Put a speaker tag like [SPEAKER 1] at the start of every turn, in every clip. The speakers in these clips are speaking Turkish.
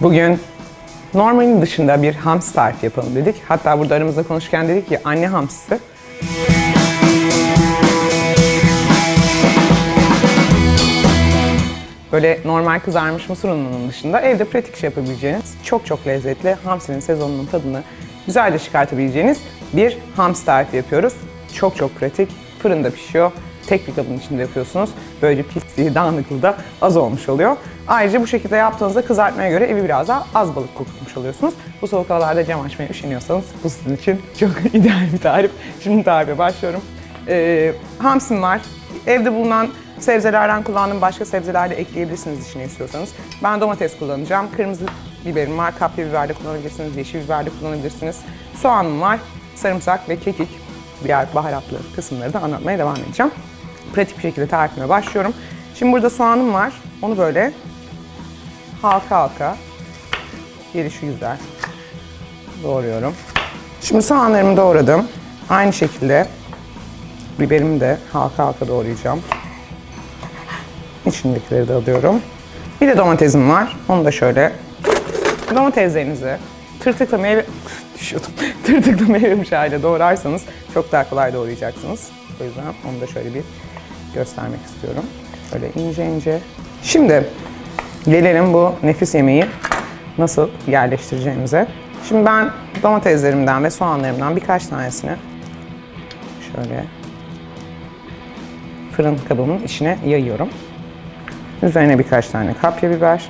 [SPEAKER 1] Bugün normalin dışında bir hamsi tarifi yapalım dedik. Hatta burada aramızda konuşurken dedik ki anne hamsisi. Böyle normal kızarmış mısır ununun dışında evde pratik şey yapabileceğiniz çok çok lezzetli hamsinin sezonunun tadını güzelce çıkartabileceğiniz bir hamsi tarifi yapıyoruz. Çok çok pratik. Fırında pişiyor. Tek bir kabın içinde yapıyorsunuz. Böyle pisliği, dağınıklığı da az olmuş oluyor. Ayrıca bu şekilde yaptığınızda kızartmaya göre evi biraz daha az balık kokutmuş oluyorsunuz. Bu soğuk havalarda cam açmaya üşeniyorsanız bu sizin için çok ideal bir tarif. Şimdi tarife başlıyorum. Ee, hamsim var. Evde bulunan sebzelerden kullandığım başka sebzeler de ekleyebilirsiniz içine istiyorsanız. Ben domates kullanacağım. Kırmızı biberim var. Kapya biber de kullanabilirsiniz. Yeşil biber de kullanabilirsiniz. Soğanım var. Sarımsak ve kekik. Diğer baharatlı kısımları da anlatmaya devam edeceğim. Pratik bir şekilde tarifime başlıyorum. Şimdi burada soğanım var. Onu böyle halka halka gelişi güzel doğruyorum. Şimdi soğanlarımı doğradım. Aynı şekilde biberimi de halka halka doğrayacağım. İçindekileri de alıyorum. Bir de domatesim var. Onu da şöyle domateslerinizi tırtıkla meyve düşüyordum. tırtıkla meyve bıçağıyla doğrarsanız çok daha kolay doğrayacaksınız. O yüzden onu da şöyle bir göstermek istiyorum. Şöyle ince ince. Şimdi gelelim bu nefis yemeği nasıl yerleştireceğimize. Şimdi ben domateslerimden ve soğanlarımdan birkaç tanesini şöyle fırın kabımın içine yayıyorum. Üzerine birkaç tane kapya biber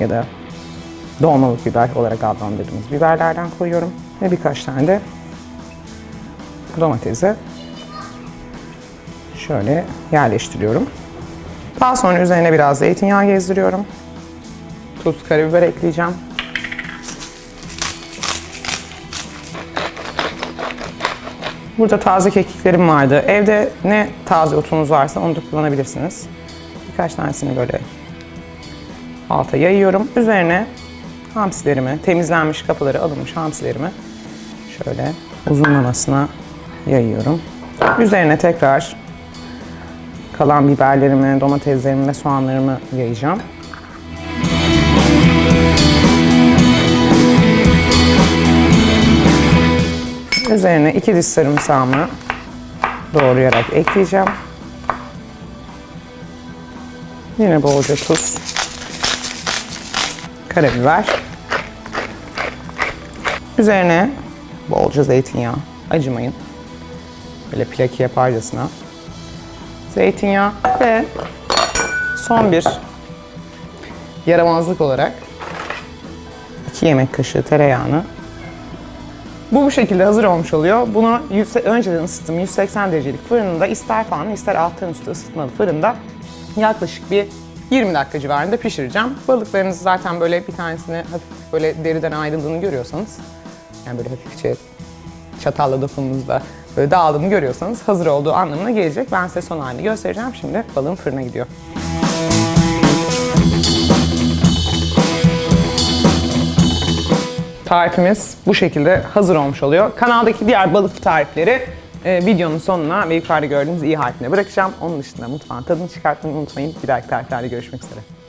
[SPEAKER 1] ya da dolmalık biber olarak adlandırdığımız biberlerden koyuyorum. Ve birkaç tane de domatesi şöyle yerleştiriyorum. Daha sonra üzerine biraz zeytinyağı gezdiriyorum. Tuz, karabiber ekleyeceğim. Burada taze kekiklerim vardı. Evde ne taze otunuz varsa onu da kullanabilirsiniz. Birkaç tanesini böyle alta yayıyorum. Üzerine hamsilerimi, temizlenmiş kapıları alınmış hamsilerimi şöyle uzunlamasına yayıyorum. Üzerine tekrar kalan biberlerimi, domateslerimi ve soğanlarımı yayacağım. Üzerine iki diş sarımsağımı doğrayarak ekleyeceğim. Yine bolca tuz, karabiber. Üzerine bolca zeytinyağı. Acımayın. Böyle plaki yaparcasına. Zeytinyağı ve son bir yaramazlık olarak 2 yemek kaşığı tereyağını bu bu şekilde hazır olmuş oluyor. Bunu önceden ısıttım 180 derecelik fırında ister falan ister alttan üstü ısıtmalı fırında yaklaşık bir 20 dakika civarında pişireceğim. Balıklarınızı zaten böyle bir tanesini hafif böyle deriden ayrıldığını görüyorsanız yani böyle hafifçe çatalla dokunduğunuzda böyle dağıldığını görüyorsanız hazır olduğu anlamına gelecek. Ben size son halini göstereceğim. Şimdi balığım fırına gidiyor. Tarifimiz bu şekilde hazır olmuş oluyor. Kanaldaki diğer balık tarifleri e, videonun sonuna ve yukarıda gördüğünüz iyi harfine bırakacağım. Onun dışında mutfağın tadını çıkartmayı unutmayın. Bir dahaki tariflerde görüşmek üzere.